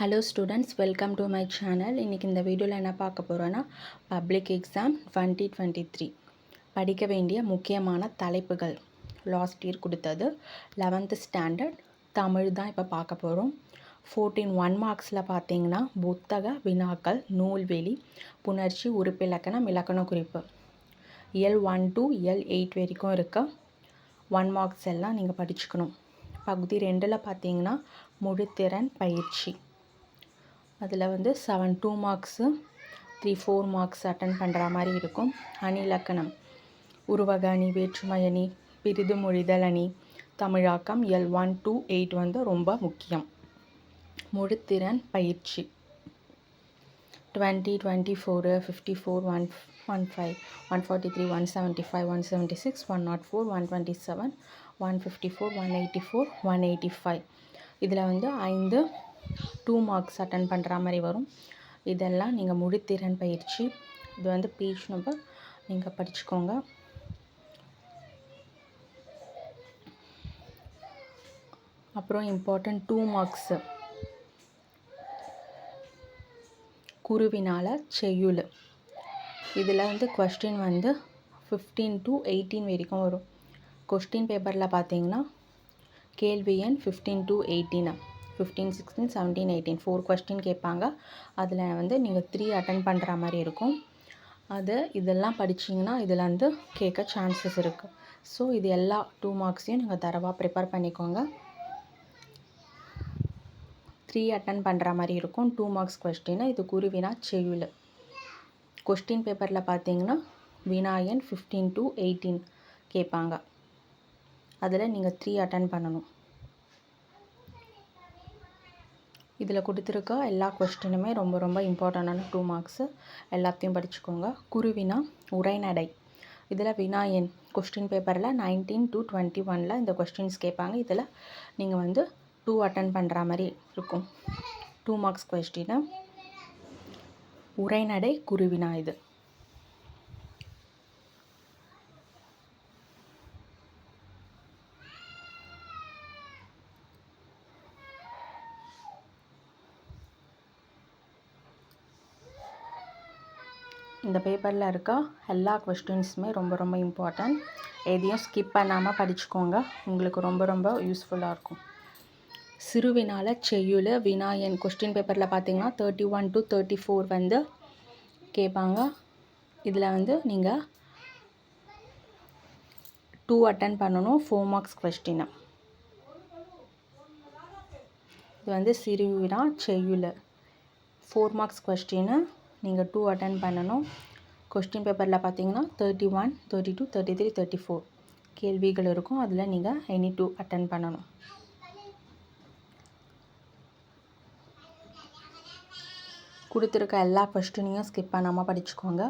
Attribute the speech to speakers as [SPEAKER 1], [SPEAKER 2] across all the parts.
[SPEAKER 1] Hello students welcome to my channel இன்றைக்கி இந்த வீடியோவில் என்ன பார்க்க போகிறோன்னா public exam twenty twenty three படிக்க வேண்டிய முக்கியமான தலைப்புகள். லாஸ்ட் இயர் கொடுத்தது லெவன்த்து ஸ்டாண்டர்ட் தமிழ் தான் இப்போ பார்க்க போகிறோம் ஃபோர்டீன் ஒன் மார்க்ஸில் பார்த்தீங்கன்னா புத்தக வினாக்கள் நூல்வெளி புணர்ச்சி உறுப்பிலக்கணம் இலக்கண குறிப்பு. L one two L eight வரைக்கும் இருக்க. ஒன் மார்க்ஸ் எல்லாம் நீங்கள் படிச்சுக்கணும். பகுதி ரெண்டில் பார்த்தீங்கன்னா முழுத்திறன் பயிற்சி. அதில் வந்து seven two marks three four marks attend பண்ணுற மாதிரி இருக்கும். அணி இலக்கணம். உருவக அணி வேற்றுமை அணி பிரிது மொழிதல் அணி தமிழாக்கம் எல் ஒன் டூ எயிட் வந்து ரொம்ப முக்கியம். முழுத்திறன் பயிற்சி. Twenty twenty four fifty four one one five one forty three one seventy five one seventy six one not four one twenty seven one fifty four one eighty four one eighty five இதில் வந்து ஐந்து two marks attend பண்ணுற மாதிரி வரும். இதெல்லாம் நீங்கள் முழுத்திறன் பயிற்சி. இது வந்து பேஜ் நம்பர் நீங்கள் படிச்சுக்கோங்க. அப்புறம் இம்பார்ட்டன்ட் டூ மார்க்ஸு. குருவினால் செய்யுள். இதில் வந்து கொஸ்டின் வந்து ஃபிஃப்டீன் டு எயிட்டீன் வரைக்கும் வரும். கொஸ்டின் பேப்பரில் பார்த்தீங்கன்னா கேள்வி எண் fifteen to eighteen fifteen sixteen seventeen eighteen four question கேட்பாங்க. அதில் வந்து நீங்கள் த்ரீ அட்டன் பண்ணுற மாதிரி இருக்கும். அது இதெல்லாம் படிச்சிங்கன்னா இதில் வந்து கேட்க சான்சஸ் இருக்குது ஸோ இது எல்லா டூ மார்க்ஸையும் நீங்கள் தரவாக ப்ரிப்பேர் பண்ணிக்கோங்க. த்ரீ அட்டன் பண்ணுற மாதிரி இருக்கும். டூ மார்க்ஸ் கொஸ்டின் இது குருவினா செய்யுள். கொஸ்டின் பேப்பரில் பார்த்தீங்கன்னா வினாயன் ஃபிஃப்டீன் டு எயிட்டீன் கேட்பாங்க. அதில் நீங்கள் த்ரீ அட்டன் பண்ணணும். இதில் கொடுத்துருக்க எல்லா கொஸ்டினுமே ரொம்ப ரொம்ப இம்பார்ட்டண்டான டூ மார்க்ஸு எல்லாத்தையும் படிச்சுக்கோங்க. குருவினா உரைநடை. இதில் வினா எண். கொஸ்டின் பேப்பரில் நைன்டீன் டு டுவெண்ட்டி ஒனில் இந்த கொஸ்டின்ஸ் கேட்பாங்க. இதில் நீங்கள் வந்து டூ அட்டன் பண்ணுற மாதிரி இருக்கும். டூ மார்க்ஸ் கொஸ்டினு உரைநடை குருவினா இது. இந்த பேப்பரில் இருக்க எல்லா கொஸ்டின்ஸுமே ரொம்ப ரொம்ப இம்பார்ட்டன்ட் எதையும் ஸ்கிப் பண்ணாமல் படிச்சுக்கோங்க. உங்களுக்கு ரொம்ப ரொம்ப யூஸ்ஃபுல்லாக இருக்கும். சிறுவினால் செய்யுள் வினாயன் கொஸ்டின் பேப்பரில் பார்த்தீங்கன்னா thirty one to thirty four வந்து கேட்பாங்க. இதில் வந்து நீங்கள் டூ அட்டன் பண்ணணும் ஃபோர் மார்க்ஸ் கொஸ்டினை இது வந்து சிறுவினா செய்யுள் ஃபோர் மார்க்ஸ் கொஸ்டின்னு நீங்கள் டூ அட்டன் பண்ணணும். கொஸ்டின் பேப்பரில் பார்த்தீங்கன்னா thirty one thirty two thirty three thirty four கேள்விகள் இருக்கும். அதில் நீங்கள் எனி டூ அட்டன் பண்ணணும். கொடுத்துருக்க எல்லா கொஸ்டினையும் ஸ்கிப் பண்ணாமல் படிச்சுக்கோங்க.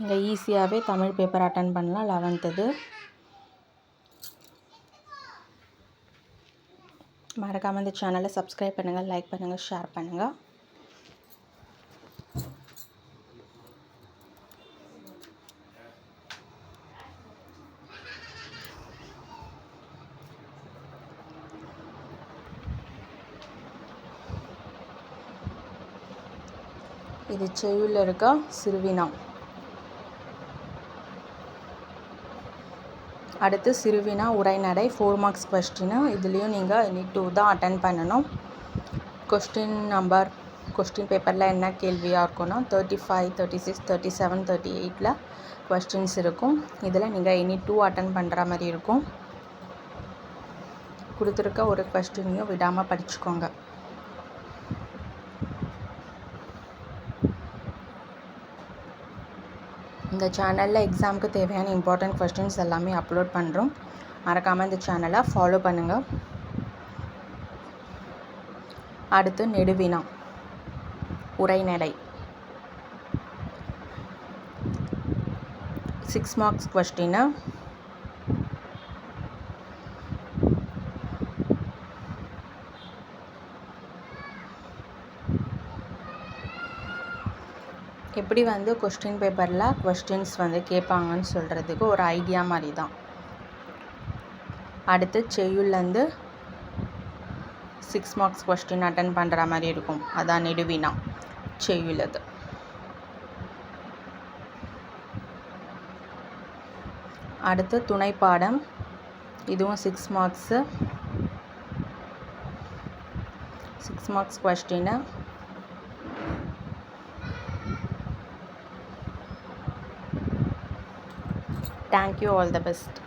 [SPEAKER 1] நீங்கள் ஈஸியாகவே தமிழ் பேப்பர் அட்டன் பண்ணலாம். லெவன்த்துது மறக்காமல் இந்த சேனலை சப்ஸ்கிரைப் பண்ணுங்கள் லைக் பண்ணுங்கள் ஷேர் பண்ணுங்கள் இது செய்யுள்ள இருக்க சிறுவினா. அடுத்து சிறுவினா உரைநடை ஃபோர் மார்க்ஸ் கொஸ்டினு இதுலேயும் நீங்கள் இனி டூ தான் அட்டன் பண்ணணும். கொஸ்டின் நம்பர் கொஸ்டின் பேப்பரில் என்ன கேள்வியாக இருக்கும்னா thirty five thirty six thirty seven thirty எயிட்டில் கொஸ்டின்ஸ் இருக்கும். இதில் நீங்கள் எனி டூ அட்டன் பண்ணுற மாதிரி இருக்கும். கொடுத்துருக்க ஒரு கொஸ்டினையும் விடாமல் படிச்சுக்கோங்க. இந்த சேனலில் எக்ஸாமுக்கு தேவையான இம்பார்ட்டண்ட் கொஸ்டின்ஸ் எல்லாமே அப்லோட் பண்ணுறோம் மறக்காமல் இந்த சேனலை ஃபாலோ பண்ணுங்கள் அடுத்து நெடுவினா. உரைநடை சிக்ஸ் மார்க்ஸ் கொஸ்டின்னு எப்படி வந்து கொஸ்டின் பேப்பரில் கொஸ்டின்ஸ் வந்து கேட்பாங்கன்னு சொல்கிறதுக்கு ஒரு ஐடியா மாதிரி தான் அடுத்து செய்யுள்லேருந்து சிக்ஸ் மார்க்ஸ் கொஸ்டின் அட்டன் பண்ணுற மாதிரி இருக்கும். அதான் நெடுவினா செய்யுள்ளது. அடுத்து துணை பாடம். இதுவும் சிக்ஸ் மார்க்ஸு சிக்ஸ் மார்க்ஸ் கொஸ்டின்னு தேங்க்யூ ஆல் த பெஸ்ட்